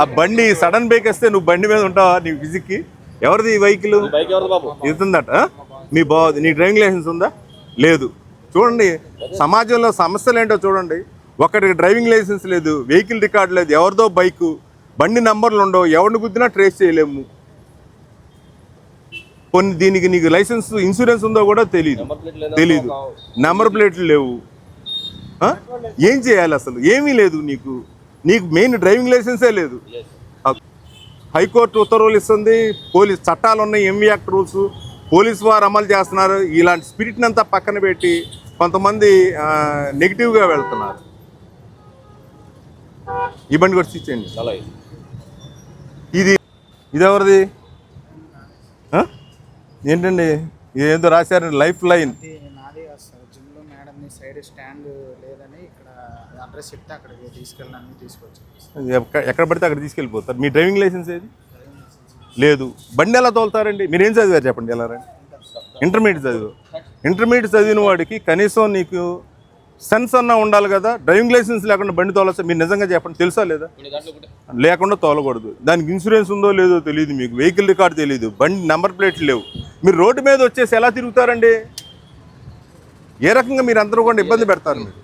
ఆ బండి sudden brake వస్తే నువ్వు బండి మీద ఉంటావా నీ ఫిజిక్కి? ఎవరిది ఈ వెహికల్ ఇస్తుందట? మీ బా నీ డ్రైవింగ్ లైసెన్స్ ఉందా? లేదు. చూడండి సమాజంలో సమస్యలు ఏంటో చూడండి. ఒకరికి డ్రైవింగ్ లైసెన్స్ లేదు వెహికల్ రికార్డు లేదు ఎవరిదో బైకు బండి నంబర్లు ఉండవు ఎవరిని గుద్దినా ట్రేస్ చేయలేము. కొన్ని దీనికి నీకు లైసెన్స్ ఇన్సూరెన్స్ ఉందో కూడా తెలియదు తెలీదు. నెంబర్ ప్లేట్లు లేవు? ఏం చేయాలి అసలు? ఏమీ లేదు నీకు. నీకు మెయిన్ డ్రైవింగ్ లైసెన్సే లేదు. హైకోర్టు ఉత్తర్వులు ఇస్తుంది పోలీస్ చట్టాలు ఉన్నాయి ఎంవి యాక్ట్ రూల్స్ పోలీస్ వారు అమలు చేస్తున్నారు. ఇలాంటి స్పిరిట్ని అంతా పక్కన పెట్టి కొంతమంది నెగిటివ్గా వెళ్తున్నారు. ఈ బండి కూడా ఇచ్చేయండి ఇది ఇది ఎవరిది? ఏంటండి? ఏదో రాశారు లైఫ్ లైన్ సైడ్ స్టాండ్ లేదని ఇక్కడ అడ్రస్ చెప్తే అక్కడికి తీసుకెళ్ళి అన్ని తీసుకొచ్చాను ఎక్క- ఎక్కడ పడితే అక్కడ తీసుకెళ్ళిపోతారు. మీ డ్రైవింగ్ లైసెన్స్ ఏది? లేదు. బండి ఎలా తోలుతారండి? మీరు ఏం చదివారు చెప్పండి ఎలా రండి? ఇంటర్మీడియట్ చదివు ఇంటర్మీడియట్ చదివిన వాడికి కనీసం నీకు సెన్స్ అన్నా ఉండాలి కదా. డ్రైవింగ్ లైసెన్స్ లేకుండా బండి తోలొచ్చా మీరు నిజంగా చెప్పండి తెలుసా లేదా? లేకుండా తోలకూడదు. దానికి ఇన్సూరెన్స్ ఉందో లేదో తెలియదు మీకు. వెహికల్ రికార్డ్ తెలియదు బండి నెంబర్ ప్లేట్లు లేవు. మీరు రోడ్డు మీద వచ్చేసి ఎలా తిరుగుతారండి? ఏ రకంగా మీరు అందరూ కూడా ఇబ్బంది పెడతారు మీరు?